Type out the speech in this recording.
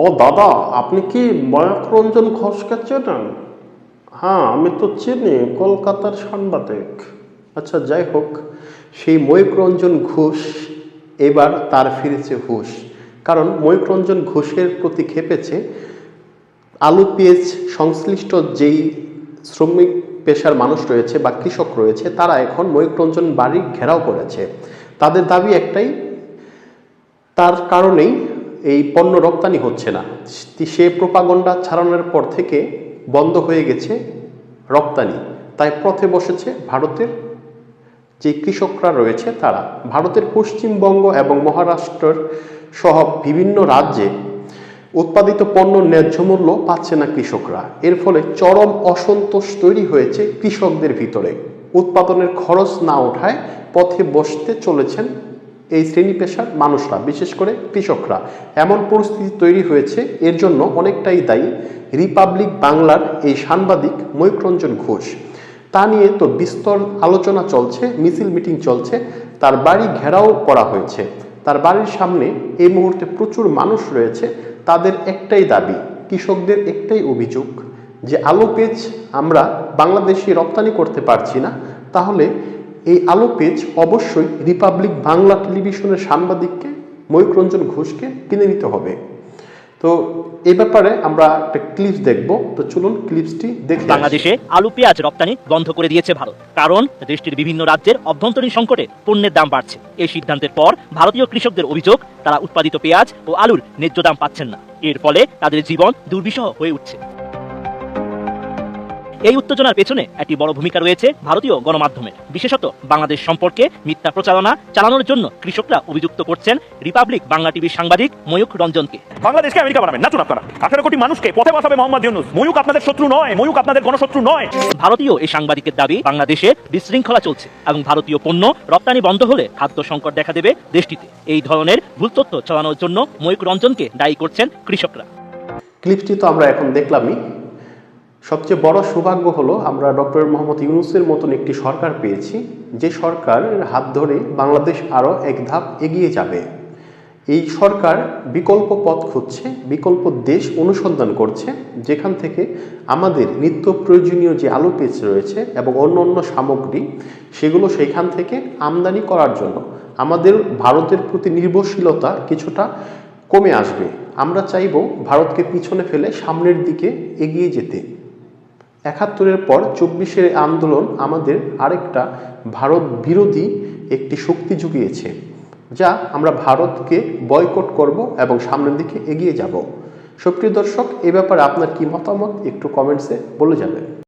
ও দাদা, আপনি কি ময়ূররঞ্জন ঘোষকে চেনেন? হ্যাঁ আমি তো চিনি, কলকাতার সাংবাদিক। আচ্ছা যাই হোক, সেই ময়ূররঞ্জন ঘোষ এবার তার ফিরেছে হুশ। কারণ ময়ূররঞ্জন ঘোষের প্রতি খেপেছে আলু, পেঁয়াজ সংশ্লিষ্ট যেই শ্রমিক পেশার মানুষ রয়েছে বা কৃষক রয়েছে, তারা এখন ময়ূররঞ্জন বাড়ি ঘেরাও করেছে। তাদের দাবি একটাই, তার কারণেই এই পণ্য রপ্তানি হচ্ছে না। সে প্রোপাগন্ডা ছাড়ানোর পর থেকে বন্ধ হয়ে গেছে রপ্তানি। তাই পথে বসেছে ভারতের যে কৃষকরা রয়েছে তারা। ভারতের পশ্চিমবঙ্গ এবং মহারাষ্ট্রের সহ বিভিন্ন রাজ্যে উৎপাদিত পণ্য ন্যায্য মূল্য পাচ্ছে না কৃষকরা। এর ফলে চরম অসন্তোষ তৈরি হয়েছে কৃষকদের ভিতরে। উৎপাদনের খরচ না ওঠায় পথে বসতে চলেছেন এই শ্রেণি পেশার মানুষরা, বিশেষ করে কৃষকরা, এমন পরিস্থিতি তৈরি হয়েছে, এর জন্য অনেকটাই দায়ী রিপাবলিক বাংলার এই সাংবাদিক ময়ূররঞ্জন ঘোষ। তা নিয়ে তো বিস্তর আলোচনা চলছে, মিছিল মিটিং চলছে, তার বাড়ি ঘেরাও করা হয়েছে। তার বাড়ির সামনে এই মুহূর্তে প্রচুর মানুষ রয়েছে, তাদের একটাই দাবি, কৃষকদের একটাই অভিযোগ যে আলু পেঁয়াজ আমরা বাংলাদেশে রপ্তানি করতে পারছি না, তাহলে এই আলো পেজ অবশ্যই রিপাবলিক বাংলা টেলিভিশনের সাংবাদিককে, ময়ূররঞ্জন ঘোষকে কিনে নিতে হবে। তো এই ব্যাপারে আমরা একটা ক্লিপস দেখব। তো চলুন ক্লিপসটি দেখে। বাংলাদেশে আলু পেঁয়াজ রপ্তানি বন্ধ করে দিয়েছে ভারত। কারণ দেশটির বিভিন্ন রাজ্যের অভ্যন্তরীণ সংকটে পণ্যের দাম বাড়ছে। এই সিদ্ধান্তের পর ভারতীয় কৃষকদের অভিযোগ, তারা উৎপাদিত পেঁয়াজ ও আলুর ন্যায্য দাম পাচ্ছেন না। এর ফলে তাদের জীবন দুর্বিষহ হয়ে উঠছে। এই উত্তেজনার পেছনে একটি বড় ভূমিকা রয়েছে ভারতীয় গণমাধ্যমের বিশেষত বাংলাদেশ সম্পর্কে মিথ্যা প্রচারণা চালানোর জন্য কৃষকরা অভিযুক্ত করছেন রিপাবলিক বাংলা টিভির সাংবাদিক ময়ূখ রঞ্জনকে। বাংলাদেশকে আমেরিকা বানাবেন নাচুন আপনারা। আঠারো কোটি মানুষকে পথে বসাবে মোহাম্মদ ইউনুস। ময়ূক আপনাদের শত্রু নয় ময়ূক আপনাদের গণশত্রু নয়। ভারতীয় এই সাংবাদিকের দাবি বাংলাদেশে বিশৃঙ্খলা চলছে এবং ভারতীয় পণ্য রপ্তানি বন্ধ হলে খাদ্য সংকট দেখা দেবে দেশটিতে। এই ধরনের ভুল তথ্য চালানোর জন্য ময়ূক রঞ্জনকে দায়ী করছেন কৃষকরা। ক্লিপটি তো আমরা এখন দেখলামই। সবচেয়ে বড় সৌভাগ্য হলো আমরা ডক্টর মোহাম্মদ ইউনুসের মতন একটি সরকার পেয়েছি, যে সরকারের হাত ধরে বাংলাদেশ আরও এক ধাপ এগিয়ে যাবে। এই সরকার বিকল্প পথ খুঁজছে, বিকল্প দেশ অনুসন্ধান করছে, যেখান থেকে আমাদের নিত্য প্রয়োজনীয় যে আলু পেঁচ রয়েছে এবং অন্য অন্য সামগ্রী, সেগুলো সেখান থেকে আমদানি করার জন্য আমাদের ভারতের প্রতি নির্ভরশীলতা কিছুটা কমে আসবে। আমরা চাইব ভারতকে পিছনে ফেলে সামনের দিকে এগিয়ে যেতে। একাত্তরের পর চব্বিশের আন্দোলন আমাদের আরেকটা ভারত বিরোধী একটি শক্তি জুগিয়েছে, যা আমরা ভারতকে বয়কট করব এবং সামনের দিকে এগিয়ে যাব। সুপ্রিয় দর্শক, এ ব্যাপারে আপনার কি মতামত? একটু কমেন্টসে বলে যাবেন।